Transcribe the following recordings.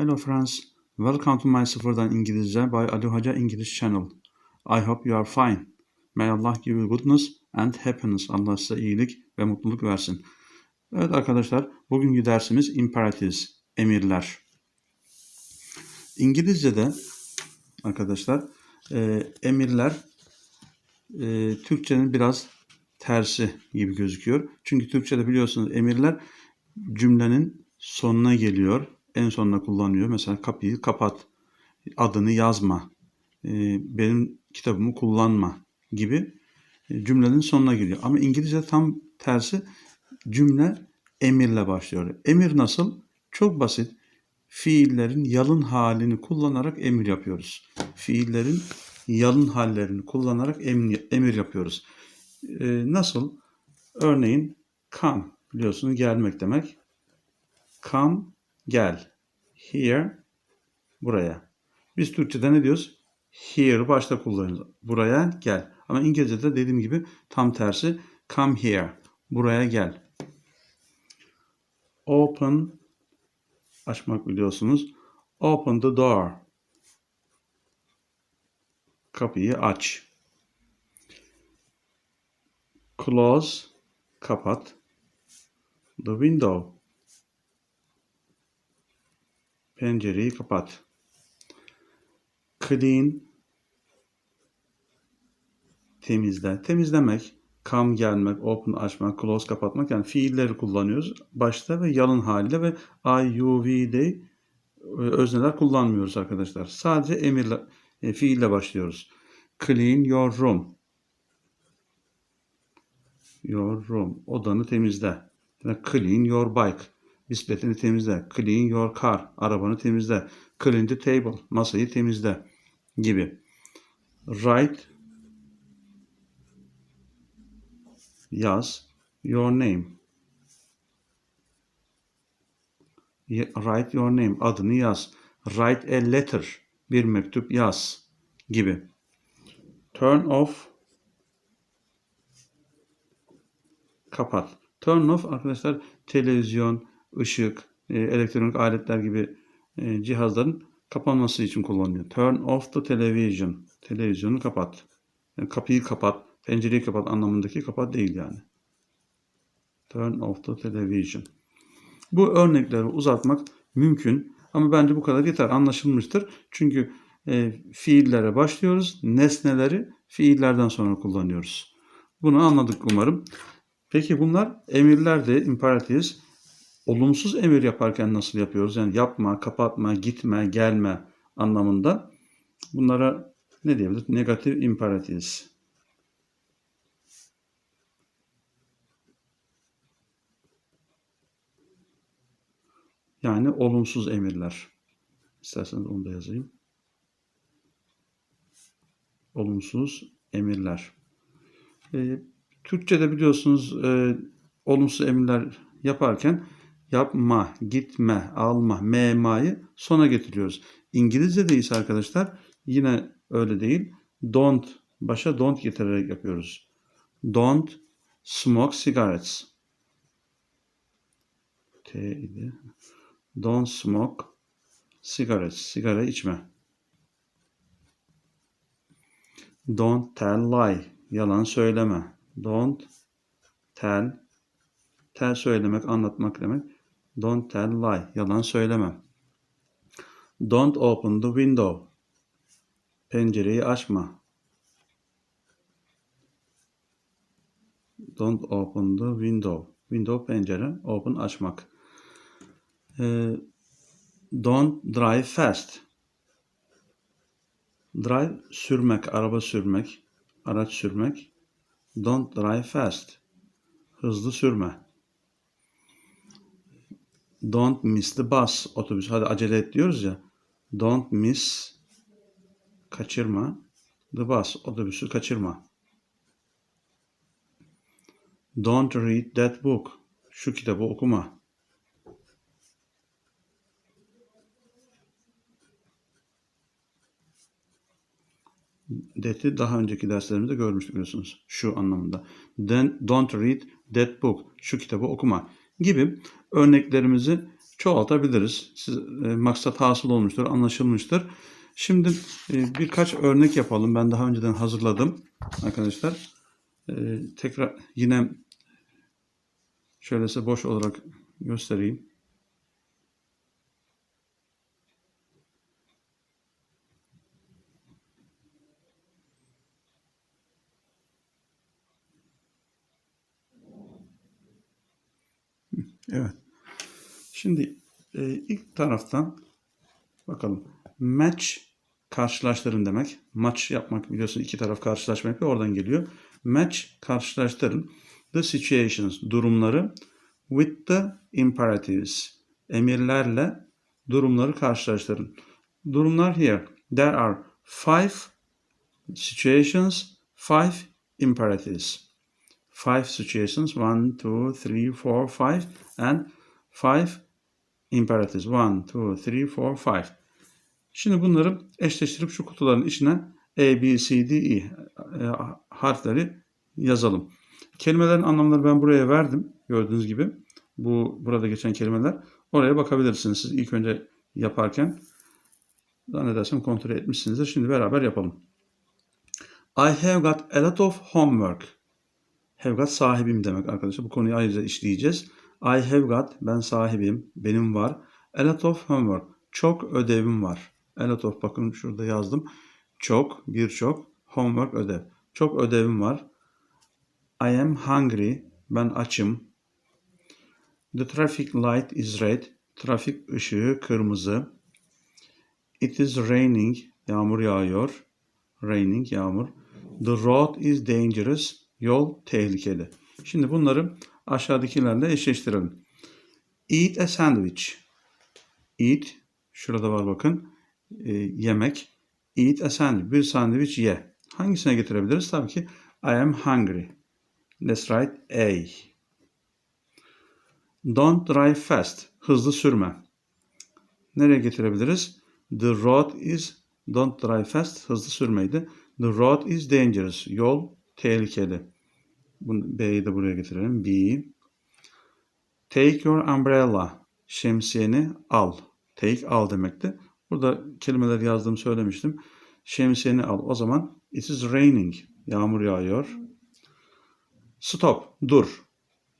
Hello friends, welcome to my Sıfırdan İngilizce by Ali Hoca English Channel. I hope you are fine. May Allah give you goodness and happiness. Allah size iyilik ve mutluluk versin. Evet arkadaşlar, bugünkü dersimiz imperatives, emirler. İngilizce'de arkadaşlar e, emirler e, Türkçenin biraz tersi gibi gözüküyor. Çünkü Türkçe'de biliyorsunuz emirler cümlenin sonuna geliyor. En sonuna kullanıyor. Mesela kapıyı kapat, adını yazma, e, benim kitabımı kullanma gibi e, cümlenin sonuna geliyor. Ama İngilizce tam tersi cümle emirle başlıyor. Emir nasıl? Çok basit. Fiillerin yalın halini kullanarak emir yapıyoruz. Fiillerin yalın hallerini kullanarak emir, emir yapıyoruz. E, nasıl? Örneğin come biliyorsunuz gelmek demek. Come gel. Here buraya. Biz Türkçe'de ne diyoruz? Here başta kullanıyoruz. Buraya gel. Ama İngilizce'de dediğim gibi tam tersi. Come here. Buraya gel. Open açmak biliyorsunuz. Open the door. Kapıyı aç. Close kapat. The window pencereyi kapat. Clean temizle. Temizlemek, come gelmek, open açmak, close kapatmak yani fiilleri kullanıyoruz. Başta ve yalın haliyle ve I, you, we, they özneler kullanmıyoruz arkadaşlar. Sadece emirle, e, fiille başlıyoruz. Clean your room. Your room. Odanı temizle. Clean your bike. Bisikletini temizle. Clean your car. Arabanı temizle. Clean the table. Masayı temizle. Gibi. Write yaz your name. Write your name. Adını yaz. Write a letter. Bir mektup yaz. Gibi. Turn off kapat. Turn off arkadaşlar televizyon, ışık, e, elektronik aletler gibi e, cihazların kapanması için kullanılıyor. Turn off the television. Televizyonu kapat. Yani kapıyı kapat, pencereyi kapat anlamındaki kapat değil yani. Turn off the television. Bu örnekleri uzatmak mümkün ama bence bu kadar yeter anlaşılmıştır. Çünkü e, fiillere başlıyoruz. Nesneleri fiillerden sonra kullanıyoruz. Bunu anladık umarım. Peki bunlar emirler imperatives. Olumsuz emir yaparken nasıl yapıyoruz? Yani yapma, kapatma, gitme, gelme anlamında. Bunlara ne diyebiliriz? Negatif imperatives. Yani olumsuz emirler. İsterseniz onu da yazayım. Olumsuz emirler. Ee, Türkçe'de biliyorsunuz e, olumsuz emirler yaparken yapma, gitme, alma, mema'yı sona getiriyoruz. İngilizce'de ise arkadaşlar yine öyle değil. Don't, başa don't getirerek yapıyoruz. Don't smoke cigarettes. T idi. Don't smoke cigarettes. Sigara içme. Don't tell lie. Yalan söyleme. Don't tell. Tell söylemek, anlatmak demek. Don't tell lie. Yalan söyleme. Don't open the window. Pencereyi açma. Don't open the window. Window pencere, open açmak. Ee, don't drive fast. Drive sürmek, araba sürmek, araç sürmek. Don't drive fast. Hızlı sürme. Don't miss the bus. Otobüs. Hadi acele et diyoruz ya. Don't miss. Kaçırma. The bus. Otobüsü kaçırma. Don't read that book. Şu kitabı okuma. That'i daha önceki derslerimizde görmüştük biliyorsunuz. Şu anlamında. Then don't read that book. Şu kitabı okuma gibi örneklerimizi çoğaltabiliriz. Siz, e, maksat hasıl olmuştur, anlaşılmıştır. Şimdi e, birkaç örnek yapalım. Ben daha önceden hazırladım arkadaşlar. E, tekrar yine şöyle size boş olarak göstereyim. Evet. Şimdi e, ilk taraftan bakalım. Match karşılaştırın demek. Maç yapmak biliyorsun iki taraf karşılaşma yapıyor. Oradan geliyor. Match karşılaştırın. The situations durumları with the imperatives emirlerle durumları karşılaştırın. Durumlar here. There are five situations, five imperatives. Five situations. One, two, three, four, five. And five imperatives. One, two, three, four, five. Şimdi bunları eşleştirip şu kutuların içine A, B, C, D, E e, harfleri yazalım. Kelimelerin anlamları ben buraya verdim. Gördüğünüz gibi. Bu burada geçen kelimeler. Oraya bakabilirsiniz siz ilk önce yaparken. Zannedersem kontrol etmişsinizdir. Şimdi beraber yapalım. I have got a lot of homework. Have got sahibim demek arkadaşlar. Bu konuyu ayrıca işleyeceğiz. I have got ben sahibim. Benim var. A lot of homework. Çok ödevim var. A lot of bakın şurada yazdım. Çok, birçok. Homework ödev. Çok ödevim var. I am hungry. Ben açım. The traffic light is red. Trafik ışığı kırmızı. It is raining. Yağmur yağıyor. Raining, yağmur. The road is dangerous. Yol tehlikeli. Şimdi bunları aşağıdakilerle eşleştirelim. Eat a sandwich. Eat, şurada var bakın. E, yemek. Eat a sandwich. Bir sandviç ye. Hangisine getirebiliriz? Tabii ki I am hungry. Let's write A. Don't drive fast. Hızlı sürme. Nereye getirebiliriz? The road is don't drive fast. Hızlı sürmeydi. The road is dangerous. Yol tehlikeli. B'yi de buraya getirelim. B. Take your umbrella. Şemsiyeni al. Take al demekti. Burada kelimeler yazdığımı söylemiştim. Şemsiyeni al. O zaman it is raining. Yağmur yağıyor. Stop. Dur.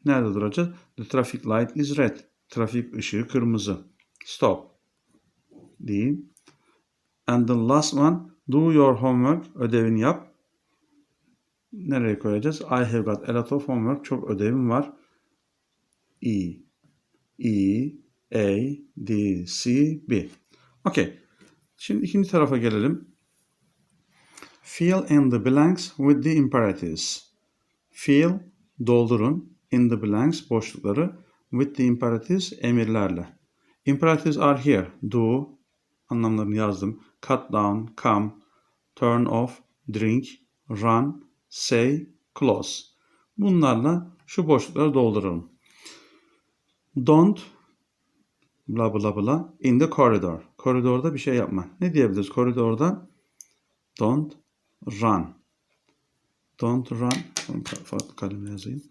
Nerede duracağız? The traffic light is red. Trafik ışığı kırmızı. Stop. Değil. And the last one. Do your homework. Ödevini yap. Nereye koyacağız? I have got a lot of homework. Çok ödevim var. E. E. A. D. C. B. Okay. Şimdi ikinci tarafa gelelim. Fill in the blanks with the imperatives. Fill, doldurun. In the blanks, boşlukları. With the imperatives, emirlerle. Imperatives are here. Do, anlamlarını yazdım. Cut down, come, turn off, drink, run, say, close. Bunlarla şu boşlukları dolduralım. Don't, bla bla bla, in the corridor. Koridorda bir şey yapma. Ne diyebiliriz koridorda? Don't run. Don't run. Farklı kalemle yazayım.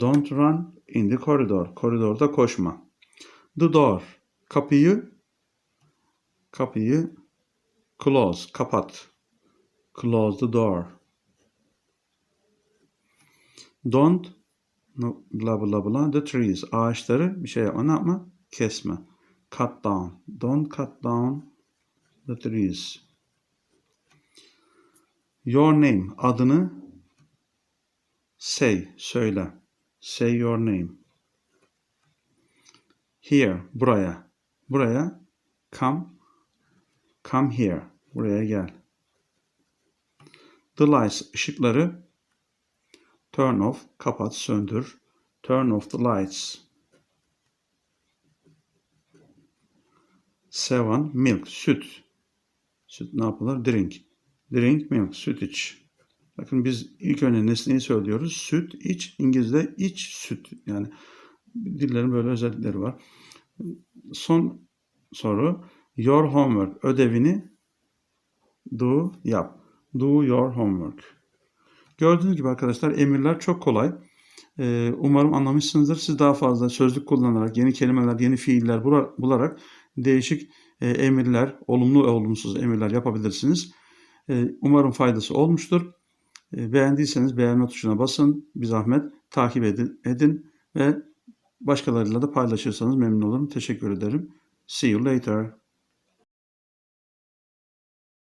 Don't run in the corridor. Koridorda koşma. The door. Kapıyı kapıyı close. Kapat. Close the door. Don't bla bla bla the trees. Ağaçları bir şey yapma. Ne yapma? Kesme. Cut down. Don't cut down the trees. Your name. Adını say. Söyle. Say your name. Here. Buraya. Buraya. Come. Come here. Buraya gel. The lights. ışıkları Turn off, kapat, söndür. Turn off the lights. Seven, milk, süt. Süt ne yapılır? Drink. Drink, milk, süt iç. Bakın biz ilk önce nesneyi söylüyoruz. Süt, iç. İngilizce iç, süt. Yani dillerin böyle özellikleri var. Son soru. Your homework. Ödevini do, yap. Do your homework. Gördüğünüz gibi arkadaşlar emirler çok kolay. Ee, umarım anlamışsınızdır. Siz daha fazla sözlük kullanarak, yeni kelimeler, yeni fiiller bula- bularak değişik e, emirler, olumlu ve olumsuz emirler yapabilirsiniz. Ee, umarım faydası olmuştur. Ee, beğendiyseniz beğenme tuşuna basın. Bir zahmet takip edin, edin ve başkalarıyla da paylaşırsanız memnun olurum. Teşekkür ederim. See you later.